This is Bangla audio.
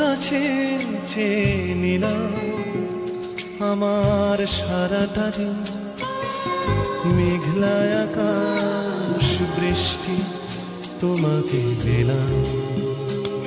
কাছে চেয়ে নিলাম আমার সারাটা দিন। মেঘলা আকাশ বৃষ্টি তোমাকে দিলাম